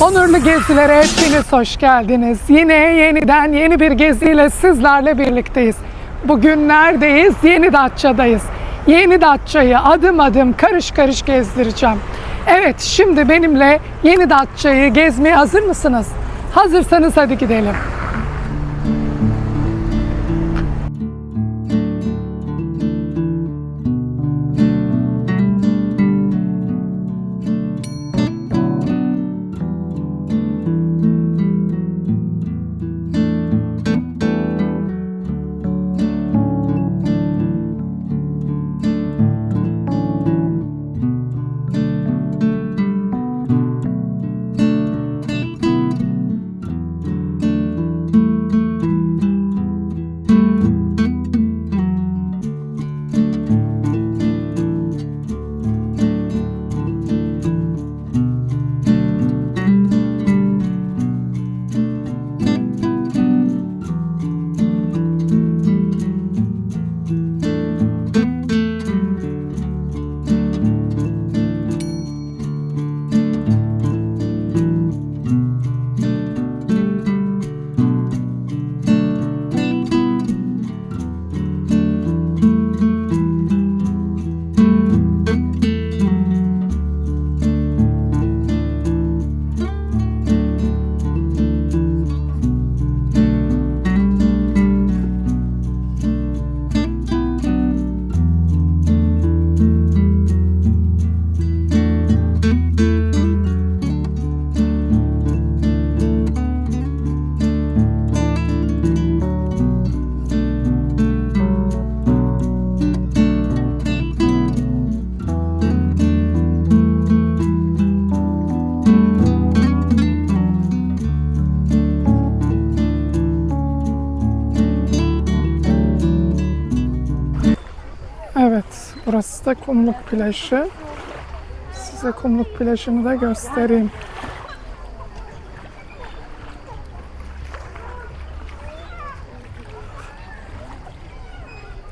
Onurlu gezilere hepiniz hoş geldiniz. Yine yeniden yeni bir geziyle sizlerle birlikteyiz. Bugün neredeyiz? Yeni Datça'dayız. Yeni Datça'yı adım adım karış karış gezdireceğim. Evet şimdi benimle Yeni Datça'yı gezmeye hazır mısınız? Hazırsanız hadi gidelim. Burası da kumluk plajı. Size kumluk plajını da göstereyim.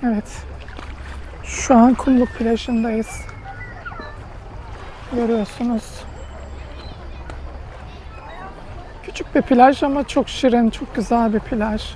Evet, şu an kumluk plajındayız. Görüyorsunuz. Küçük bir plaj ama çok şirin, çok güzel bir plaj.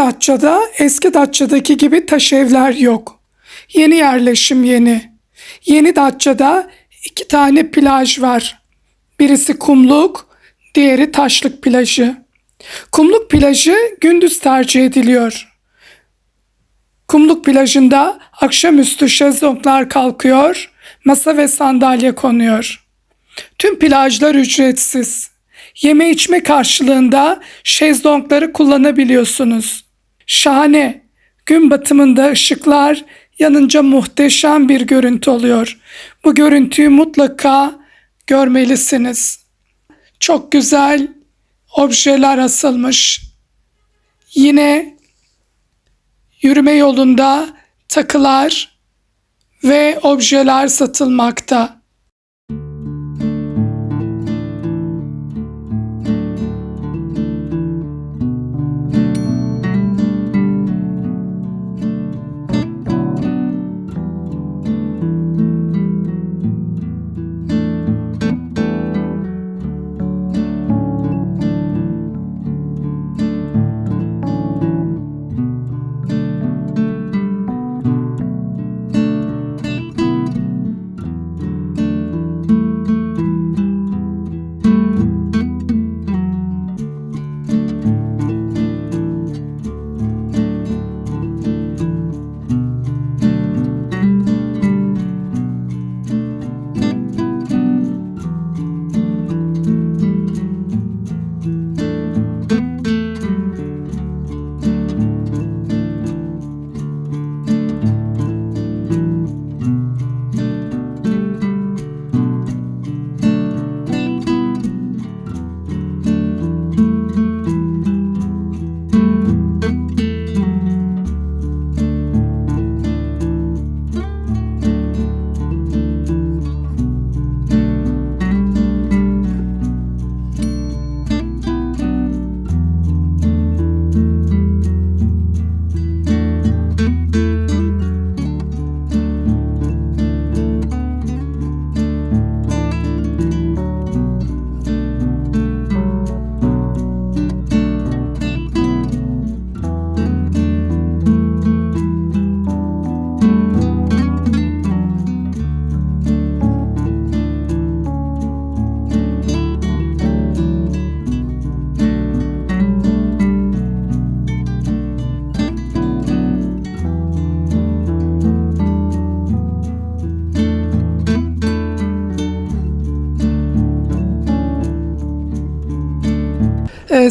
Datça'da eski Datça'daki gibi taş evler yok. Yeni yerleşim yeni. Yeni Datça'da iki tane plaj var. Birisi kumluk, diğeri taşlık plajı. Kumluk plajı gündüz tercih ediliyor. Kumluk plajında akşamüstü şezlonglar kalkıyor, masa ve sandalye konuyor. Tüm plajlar ücretsiz. Yeme içme karşılığında şezlongları kullanabiliyorsunuz. Şahane. Gün batımında ışıklar yanınca muhteşem bir görüntü oluyor. Bu görüntüyü mutlaka görmelisiniz. Çok güzel objeler asılmış. Yine yürüme yolunda takılar ve objeler satılmakta.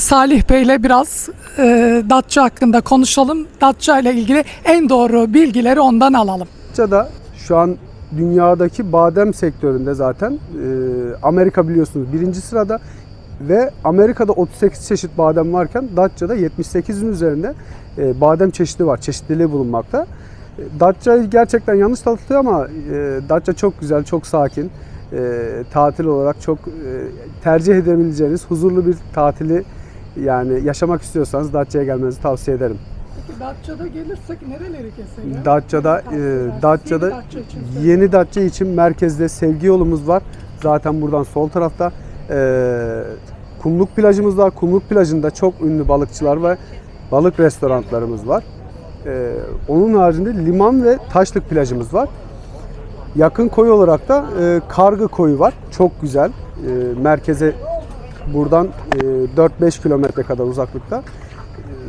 Salih Bey ile biraz e, Datça hakkında konuşalım. Datça ile ilgili en doğru bilgileri ondan alalım. Datça'da şu an dünyadaki badem sektöründe zaten e, Amerika biliyorsunuz birinci sırada ve Amerika'da 38 çeşit badem varken Datça'da 78'in üzerinde e, badem çeşidi var, çeşitliliği bulunmakta. E, Datça gerçekten yanlış tanıtılıyor ama e, Datça çok güzel, çok sakin. E, tatil olarak çok e, tercih edebileceğiniz huzurlu bir tatili yani yaşamak istiyorsanız Datça'ya gelmenizi tavsiye ederim. Peki Datça'da gelirsek nereleri keselim? Datça'da e, Datça'da Yeni Datça için merkezde sevgi yolumuz var. Zaten buradan sol tarafta e, Kumluk plajımız var. Kumluk plajında çok ünlü balıkçılar ve balık restoranlarımız var. E, onun haricinde liman ve taşlık plajımız var. Yakın koy olarak da e, Kargı koyu var. Çok güzel. E, merkeze buradan e, 4-5 kilometre kadar uzaklıkta.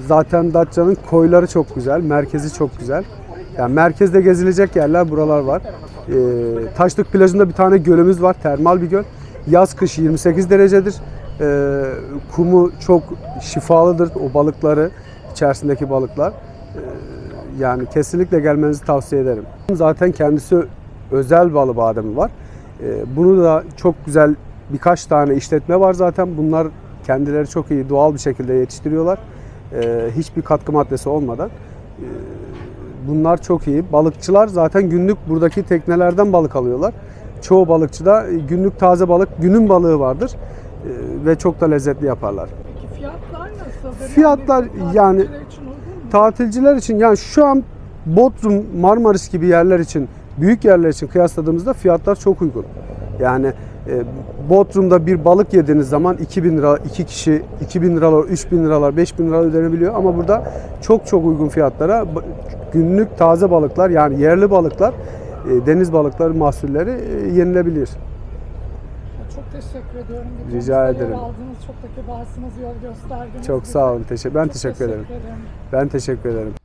Zaten Datça'nın koyları çok güzel, merkezi çok güzel. Yani merkezde gezilecek yerler buralar var. Ee, Taşlık plajında bir tane gölümüz var, termal bir göl. Yaz kış 28 derecedir. Kumu çok şifalıdır, o balıkları, içerisindeki balıklar. Yani kesinlikle gelmenizi tavsiye ederim. Zaten kendisi özel balı bademi var. Bunu da çok güzel birkaç tane işletme var zaten. Bunlar kendileri çok iyi doğal bir şekilde yetiştiriyorlar. Ee, hiçbir katkı maddesi olmadan. Ee, bunlar çok iyi. Balıkçılar zaten günlük buradaki teknelerden balık alıyorlar. Çoğu balıkçıda günlük taze balık, günün balığı vardır Ee, ve çok da lezzetli yaparlar. Peki fiyatlar nasıl? Fiyatlar yani- tatilciler için? Tatilciler yani şu an Bodrum, Marmaris gibi yerler için, büyük yerler için kıyasladığımızda fiyatlar çok uygun. Yani e, Bodrum'da bir balık yediğiniz zaman 2000 lira, 2 kişi 2000 liralar, 3000 liralar, 5000 lira ödenebiliyor ama burada çok çok uygun fiyatlara günlük taze balıklar yani yerli balıklar, e, deniz balıkları mahsulleri e, yenilebilir. Çok teşekkür ediyorum. Bu Rica ederim. Aldınız, çok da kibarsınız, yol gösterdiniz. Çok bize. sağ olun. Teşekkür, ben Çok teşekkür ederim. ederim. Ben teşekkür ederim.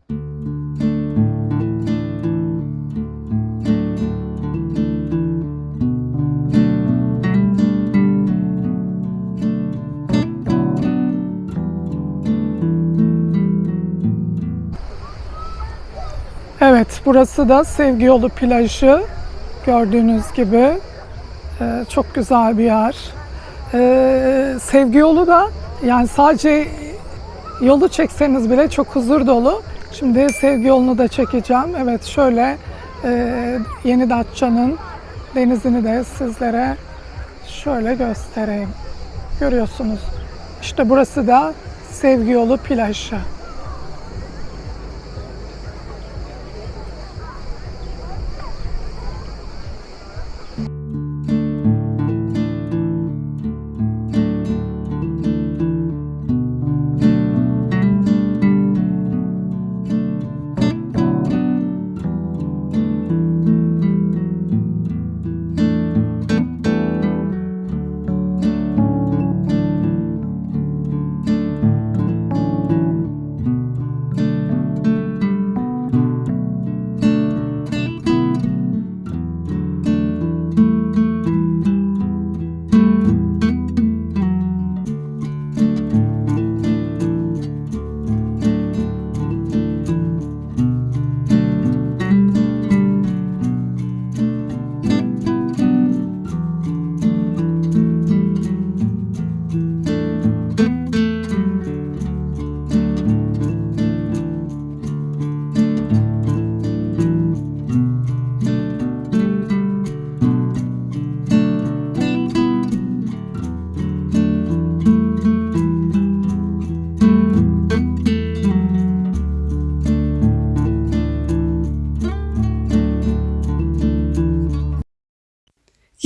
Burası da Sevgi Yolu plajı. Gördüğünüz gibi e, çok güzel bir yer. E, Sevgi Yolu da yani sadece yolu çekseniz bile çok huzur dolu. Şimdi Sevgi Yolu'nu da çekeceğim. Evet, şöyle e, Yeni Datça'nın denizini de sizlere şöyle göstereyim. Görüyorsunuz. İşte burası da Sevgi Yolu plajı.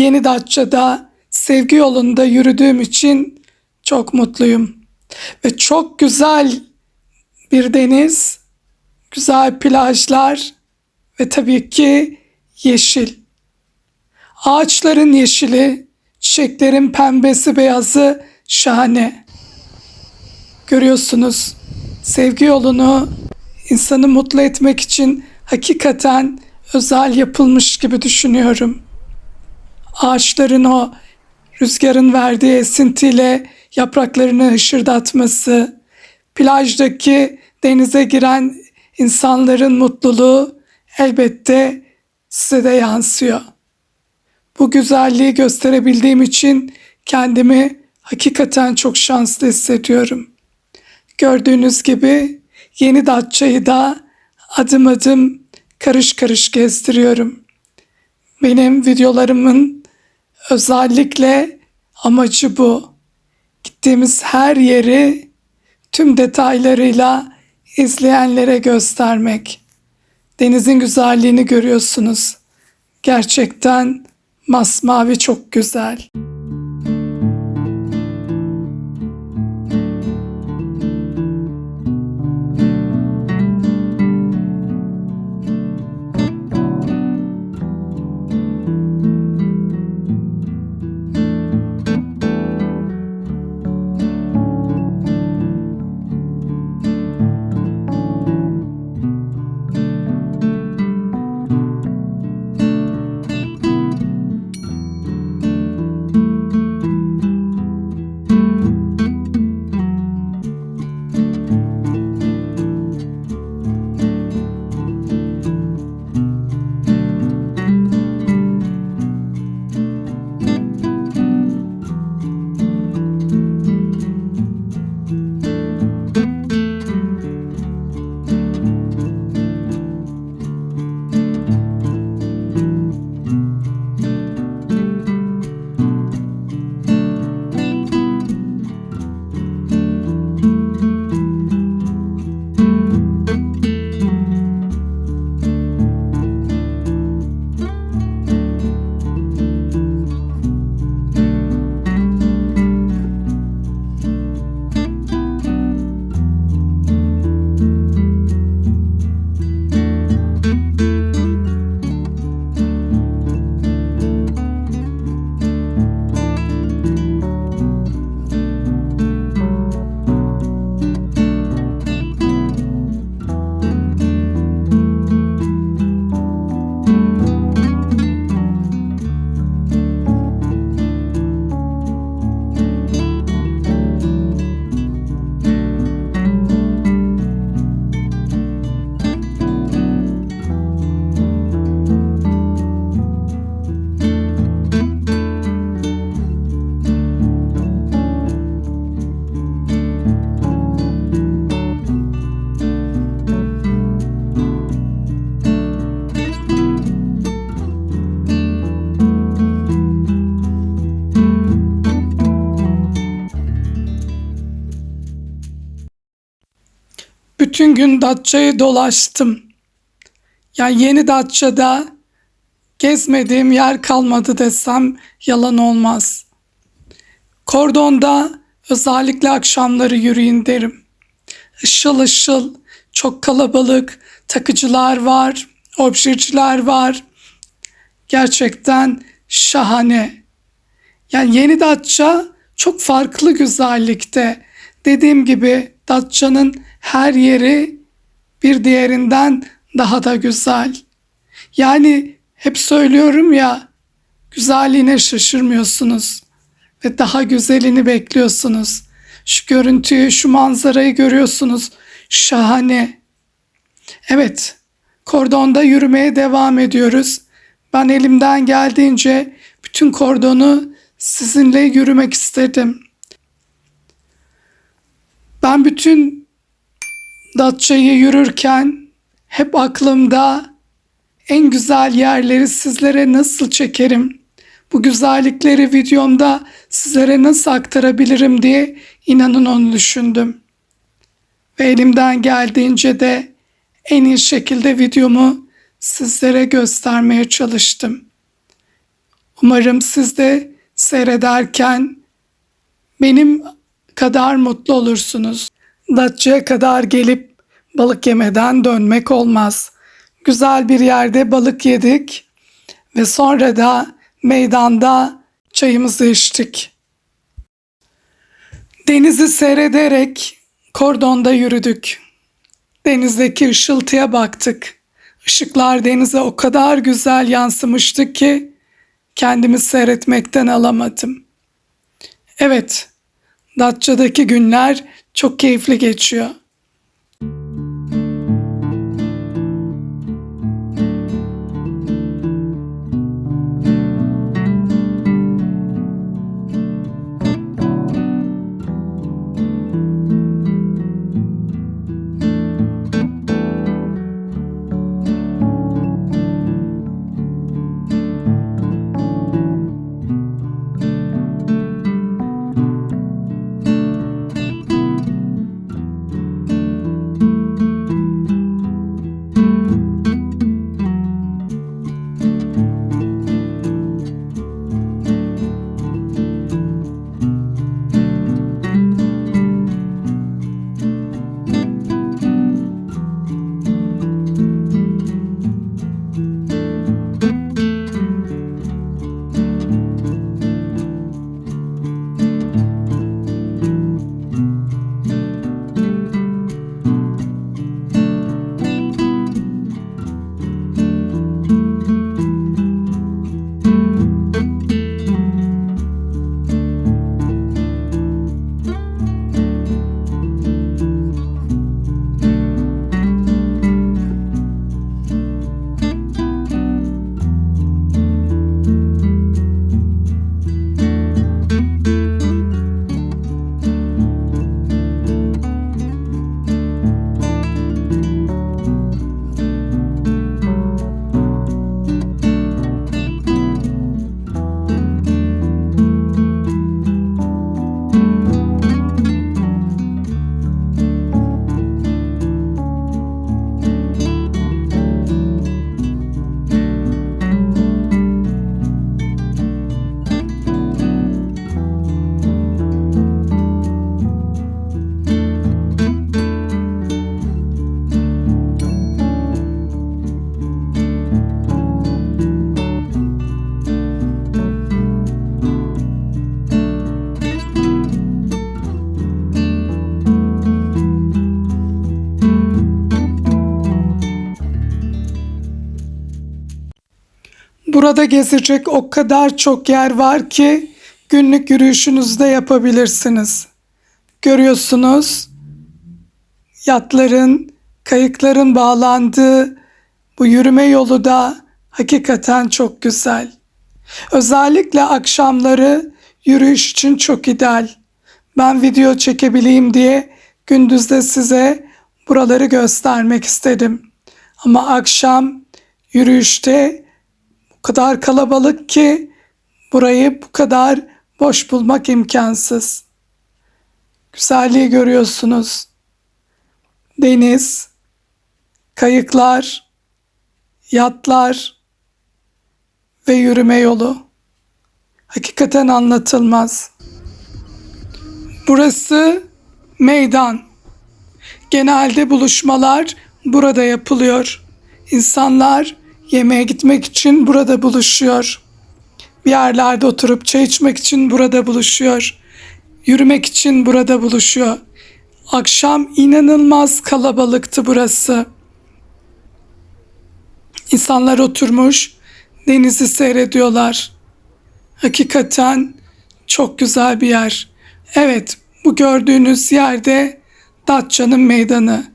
Yeni Datça'da sevgi yolunda yürüdüğüm için çok mutluyum. Ve çok güzel bir deniz, güzel plajlar ve tabii ki yeşil. Ağaçların yeşili, çiçeklerin pembesi beyazı şahane. Görüyorsunuz sevgi yolunu insanı mutlu etmek için hakikaten özel yapılmış gibi düşünüyorum ağaçların o rüzgarın verdiği esintiyle yapraklarını hışırdatması, plajdaki denize giren insanların mutluluğu elbette size de yansıyor. Bu güzelliği gösterebildiğim için kendimi hakikaten çok şanslı hissediyorum. Gördüğünüz gibi yeni Datça'yı da adım adım karış karış gezdiriyorum. Benim videolarımın özellikle amacı bu. Gittiğimiz her yeri tüm detaylarıyla izleyenlere göstermek. Denizin güzelliğini görüyorsunuz. Gerçekten masmavi çok güzel. Gün Datça'yı dolaştım. Yani yeni Datça'da gezmediğim yer kalmadı desem yalan olmaz. Kordonda özellikle akşamları yürüyün derim. Işıl ışıl, çok kalabalık, takıcılar var, objeciler var. Gerçekten şahane. Yani yeni Datça çok farklı güzellikte. Dediğim gibi Datça'nın her yeri bir diğerinden daha da güzel. Yani hep söylüyorum ya güzelliğine şaşırmıyorsunuz ve daha güzelini bekliyorsunuz. Şu görüntüyü, şu manzarayı görüyorsunuz. Şahane. Evet, kordonda yürümeye devam ediyoruz. Ben elimden geldiğince bütün kordonu sizinle yürümek istedim. Ben bütün Datça'yı yürürken hep aklımda en güzel yerleri sizlere nasıl çekerim, bu güzellikleri videomda sizlere nasıl aktarabilirim diye inanın onu düşündüm. Ve elimden geldiğince de en iyi şekilde videomu sizlere göstermeye çalıştım. Umarım siz de seyrederken benim kadar mutlu olursunuz. Datça'ya kadar gelip balık yemeden dönmek olmaz. Güzel bir yerde balık yedik ve sonra da meydanda çayımızı içtik. Denizi seyrederek kordonda yürüdük. Denizdeki ışıltıya baktık. Işıklar denize o kadar güzel yansımıştı ki kendimi seyretmekten alamadım. Evet, Datça'daki günler çok keyifli geçiyor. Burada gezecek o kadar çok yer var ki günlük yürüyüşünüzü de yapabilirsiniz. Görüyorsunuz yatların, kayıkların bağlandığı bu yürüme yolu da hakikaten çok güzel. Özellikle akşamları yürüyüş için çok ideal. Ben video çekebileyim diye gündüzde size buraları göstermek istedim. Ama akşam yürüyüşte kadar kalabalık ki burayı bu kadar boş bulmak imkansız. Güzelliği görüyorsunuz. Deniz, kayıklar, yatlar ve yürüme yolu. Hakikaten anlatılmaz. Burası meydan. Genelde buluşmalar burada yapılıyor. İnsanlar yemeğe gitmek için burada buluşuyor. Bir yerlerde oturup çay içmek için burada buluşuyor. Yürümek için burada buluşuyor. Akşam inanılmaz kalabalıktı burası. İnsanlar oturmuş denizi seyrediyorlar. Hakikaten çok güzel bir yer. Evet, bu gördüğünüz yerde Datça'nın meydanı.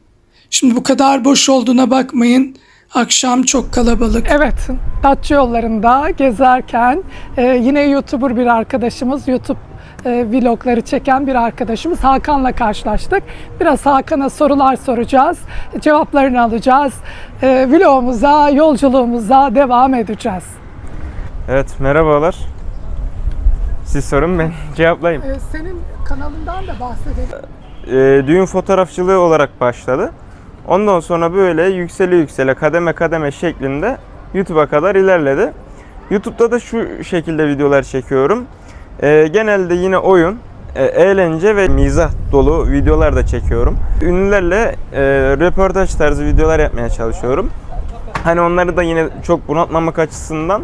Şimdi bu kadar boş olduğuna bakmayın. Akşam çok kalabalık. Evet, Datça yollarında gezerken e, yine YouTuber bir arkadaşımız, YouTube e, vlogları çeken bir arkadaşımız Hakan'la karşılaştık. Biraz Hakan'a sorular soracağız, cevaplarını alacağız. E, vlogumuza, yolculuğumuza devam edeceğiz. Evet merhabalar. Siz sorun ben cevaplayayım. E, senin kanalından da bahsedelim. Ee, düğün fotoğrafçılığı olarak başladı. Ondan sonra böyle yüksele yüksele kademe kademe şeklinde YouTube'a kadar ilerledi. YouTube'da da şu şekilde videolar çekiyorum. Ee, genelde yine oyun, e, eğlence ve mizah dolu videolar da çekiyorum. Ünlülerle e, röportaj tarzı videolar yapmaya çalışıyorum. Hani onları da yine çok bunaltmamak açısından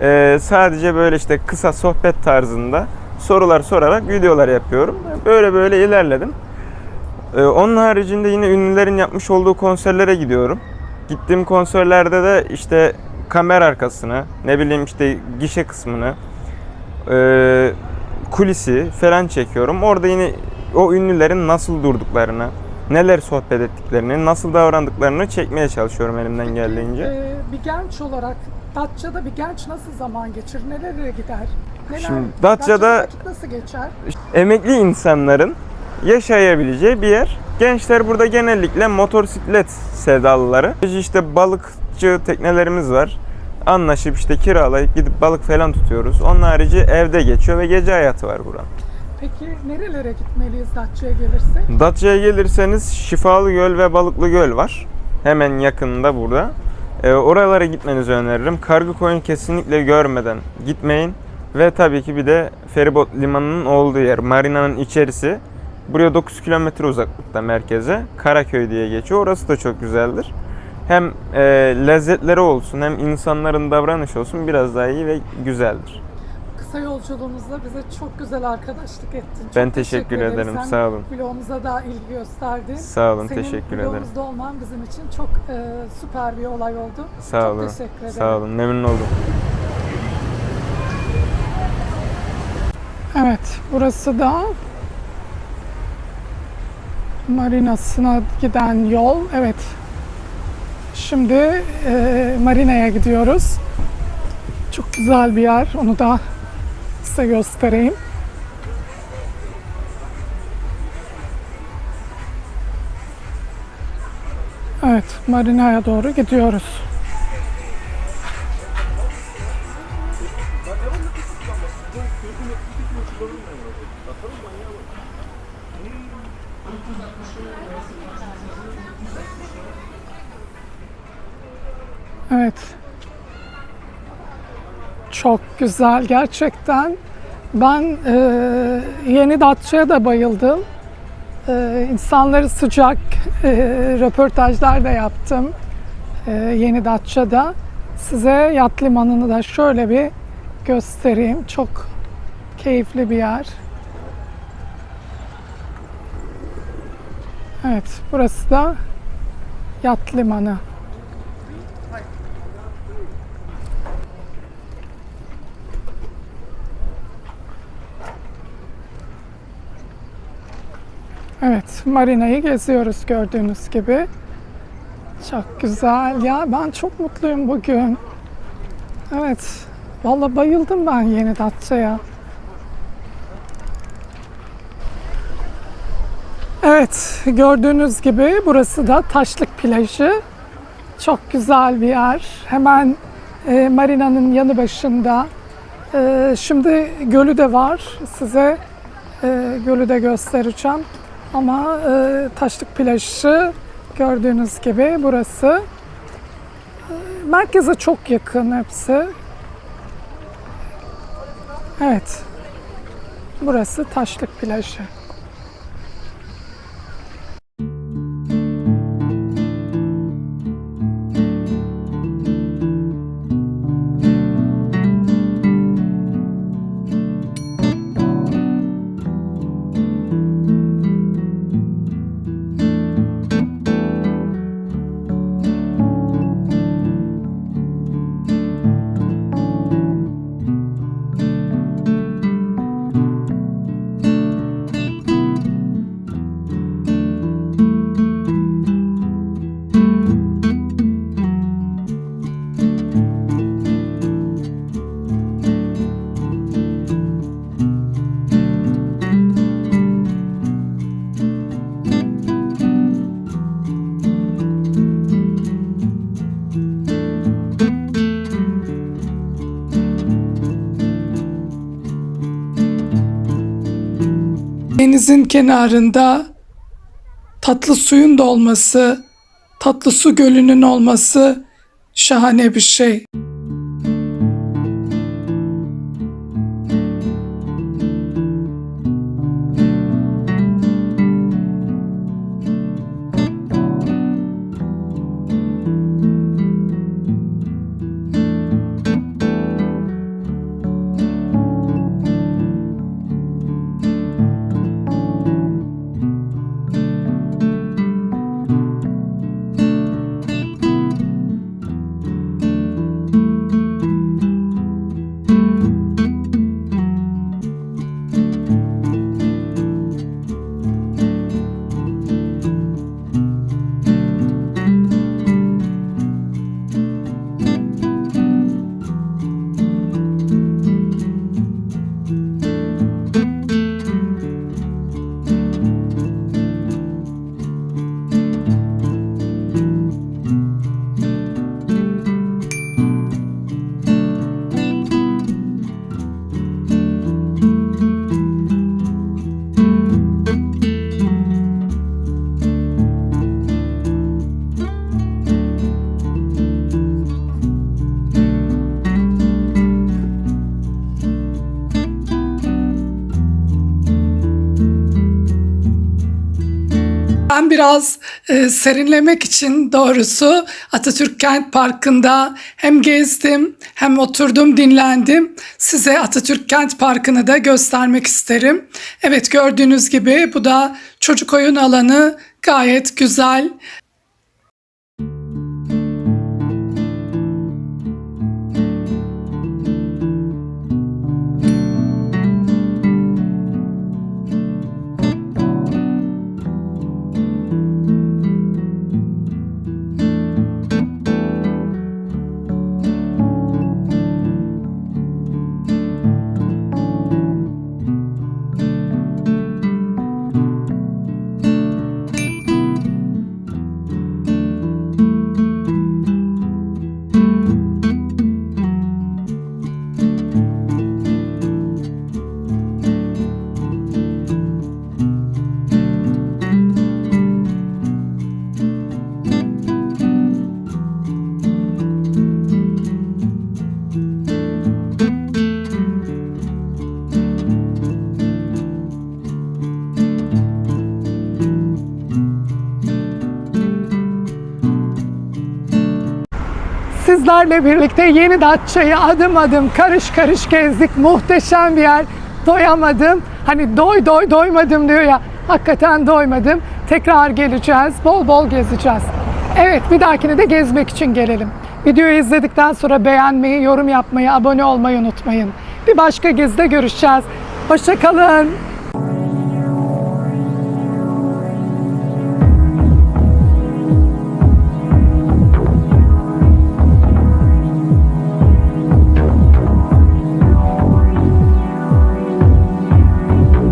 e, sadece böyle işte kısa sohbet tarzında sorular sorarak videolar yapıyorum. Böyle böyle ilerledim. E, onun haricinde yine ünlülerin yapmış olduğu konserlere gidiyorum. Gittiğim konserlerde de işte kamera arkasını, ne bileyim işte gişe kısmını, e, kulisi falan çekiyorum. Orada yine o ünlülerin nasıl durduklarını, neler sohbet ettiklerini, nasıl davrandıklarını çekmeye çalışıyorum elimden geldiğince. Ee, bir genç olarak Datça'da bir genç nasıl zaman geçirir? Nerelere gider? Neler, Şimdi Datça'da- vakit nasıl geçer? Emekli insanların yaşayabileceği bir yer. Gençler burada genellikle motosiklet sevdalıları. Biz işte balıkçı teknelerimiz var. Anlaşıp işte kiralayıp gidip balık falan tutuyoruz. Onun harici evde geçiyor ve gece hayatı var buranın. Peki nerelere gitmeliyiz Datça'ya gelirsek? Datça'ya gelirseniz Şifalı Göl ve Balıklı Göl var. Hemen yakınında burada. Ee, oralara gitmenizi öneririm. Kargı koyun kesinlikle görmeden gitmeyin. Ve tabii ki bir de feribot limanının olduğu yer, marinanın içerisi. Buraya 9 kilometre uzaklıkta merkeze. Karaköy diye geçiyor. Orası da çok güzeldir. Hem e, lezzetleri olsun hem insanların davranışı olsun biraz daha iyi ve güzeldir. Kısa yolculuğumuzda bize çok güzel arkadaşlık ettin. Çok Ben teşekkür ederiz. ederim, Sen sağ olun. Vlogumuza da ilgi gösterdin. Sağ olun, Senin teşekkür ederim. vlogumuzda olman bizim için çok e, süper bir olay oldu. Sağ çok olun. teşekkür ederim. Sağ olun. Memnun oldum. Evet, burası da marinasına giden yol. Evet. Şimdi e, marinaya gidiyoruz. Çok güzel bir yer. Onu da size göstereyim. Evet, marinaya doğru gidiyoruz. Çok güzel gerçekten. Ben e, yeni Datça'ya da bayıldım. E, insanları sıcak e, röportajlar da yaptım. E, yeni Datça'da. Size yat limanını da şöyle bir göstereyim. Çok keyifli bir yer. Evet, burası da yat limanı. Evet, marinayı geziyoruz gördüğünüz gibi. Çok güzel ya. Ben çok mutluyum bugün. Evet. Vallahi bayıldım ben yeni Datça'ya. Evet, gördüğünüz gibi burası da Taşlık Plajı. Çok güzel bir yer. Hemen e, marinanın yanı başında. E, şimdi gölü de var. Size e, gölü de göstereceğim. Ama e, Taşlık Plajı gördüğünüz gibi burası. E, merkeze çok yakın hepsi. Evet. Burası Taşlık Plajı. Denizin kenarında tatlı suyun da olması, tatlı su gölünün olması şahane bir şey. Biraz e, serinlemek için doğrusu Atatürk Kent Parkı'nda hem gezdim hem oturdum dinlendim. Size Atatürk Kent Parkı'nı da göstermek isterim. Evet gördüğünüz gibi bu da çocuk oyun alanı gayet güzel. Sizlerle birlikte Yeni Datça'yı adım adım karış karış gezdik. Muhteşem bir yer. Doyamadım. Hani doy doy doymadım diyor ya. Hakikaten doymadım. Tekrar geleceğiz. Bol bol gezeceğiz. Evet bir dahakine de gezmek için gelelim. Videoyu izledikten sonra beğenmeyi, yorum yapmayı, abone olmayı unutmayın. Bir başka gezide görüşeceğiz. Hoşçakalın.